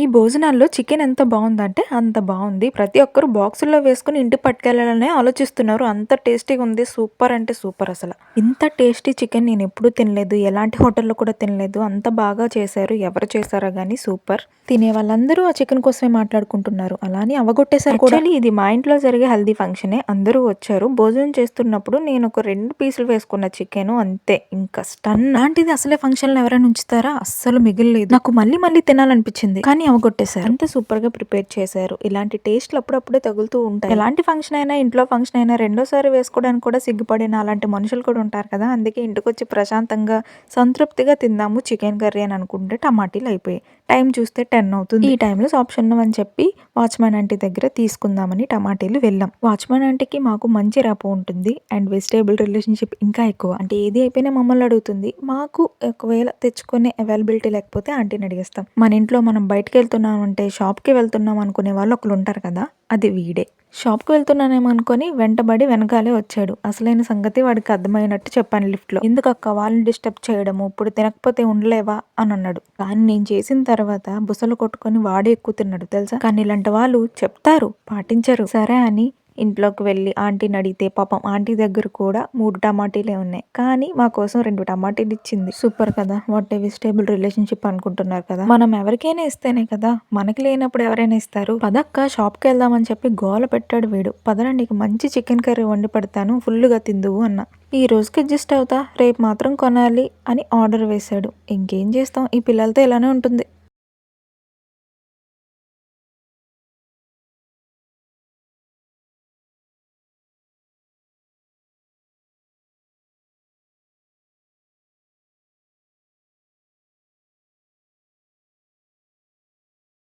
ఈ భోజనాల్లో చికెన్ ఎంత బాగుందంటే అంత బాగుంది. ప్రతి ఒక్కరు బాక్సుల్లో వేసుకుని ఇంటికి పట్టుకెళ్ళాలనే ఆలోచిస్తున్నారు. అంత టేస్టీగా ఉంది. సూపర్ అంటే సూపర్ అసలు. ఇంత టేస్టీ చికెన్ నేను ఎప్పుడూ తినలేదు. ఎలాంటి హోటల్లో కూడా తినలేదు. అంత బాగా చేశారు. ఎవరు చేశారో కానీ సూపర్. తినే వాళ్ళందరూ ఆ చికెన్ కోసమే మాట్లాడుకుంటున్నారు. అలానే అవగొట్టేశారు కూడా. ఇది మా ఇంట్లో జరిగే హెల్దీ ఫంక్షనే. అందరూ వచ్చారు. భోజనం చేస్తున్నప్పుడు నేను ఒక రెండు పీసులు వేసుకున్న చికెన్ అంతే. ఇంకా స్టన్. లాంటిది అసలే ఫంక్షన్లో ఎవరైనా ఉంచుతారా? అస్సలు మిగిలిలేదు. నాకు మళ్ళీ మళ్ళీ తినాలనిపించింది. కానీ అవగొట్టేశారు. అంత సూపర్గా ప్రిపేర్ చేశారు. ఇలాంటి టేస్ట్లు అప్పుడప్పుడే తగులుతూ ఉంటాయి. ఎలాంటి ఫంక్షన్ అయినా ఇంట్లో ఫంక్షన్ అయినా రెండోసారి వేసుకోవడానికి కూడా సిగ్గుపడిన అలాంటి మనుషులు కూడా ఉంటారు కదా! అందుకే ఇంటికి వచ్చి ప్రశాంతంగా సంతృప్తిగా తిందాము చికెన్ కర్రీ అని అనుకుంటే టమాటీలు అయిపోయాయి. టైం చూస్తే టెన్ అవుతుంది. ఈ టైంలో ఆప్షన్ అని చెప్పి వాచ్మెన్ ఆంటీ దగ్గర తీసుకుందామని టమాటీలు వెళ్ళాం. వాచ్మెన్ ఆంటీకి మాకు మంచి ర్యాపో ఉంటుంది అండ్ వెజిటేబుల్ రిలేషన్షిప్ ఇంకా ఎక్కువ. అంటే ఏది అయిపోయినా మమ్మల్ని అడుగుతుంది. మాకు ఒకవేళ తెచ్చుకునే అవైలబిలిటీ లేకపోతే ఆంటీని అడిగేస్తాం. మన ఇంట్లో మనం బయటకు వెళ్తున్నాం అంటే షాప్కి వెళ్తున్నాం అనుకునే వాళ్ళు ఒకరు ఉంటారు కదా అది వీడే. షాప్కి వెళ్తున్నానేమో అనుకొని వెంటబడి వెనకాలే వచ్చాడు. అసలైన సంగతి వాడికి అర్థమైనట్టు చెప్పాను లిఫ్ట్లో. ఎందుకు అక్క వాళ్ళని డిస్టర్బ్ చేయడము? ఇప్పుడు తినకపోతే ఉండలేవా? అని అన్నాడు. కానీ నేను చేసిన తర్వాత బుసలు కొట్టుకొని వాడే ఎక్కువ తిన్నాడు తెలుసా? కానీ ఇలాంటి వాళ్ళు చెప్తారు పాటించరు. సరే అని ఇంట్లోకి వెళ్ళి ఆంటీని అడిగితే పాపం ఆంటీ దగ్గర కూడా మూడు టమాటీలే ఉన్నాయి. కానీ మా కోసం రెండు టమాటీలు ఇచ్చింది. సూపర్ కదా. వాట్ ఏ వెజిటేబుల్ రిలేషన్షిప్ అనుకుంటున్నారు కదా. మనం ఎవరికైనా ఇస్తేనే కదా. మనకి లేనప్పుడు ఎవరైనా ఇస్తారు. పదక్క షాప్కి వెళ్దామని చెప్పి గోల పెట్టాడు వీడు. పదరా నీకు మంచి చికెన్ కర్రీ వండి పెడతాను. ఫుల్గా తిందువు అన్న. ఈ రోజుకి అడ్జస్ట్ అవుతా. రేపు మాత్రం కొనాలి అని ఆర్డర్ వేశాడు. ఇంకేం చేస్తాం? ఈ పిల్లలతో ఇలానే ఉంటుంది.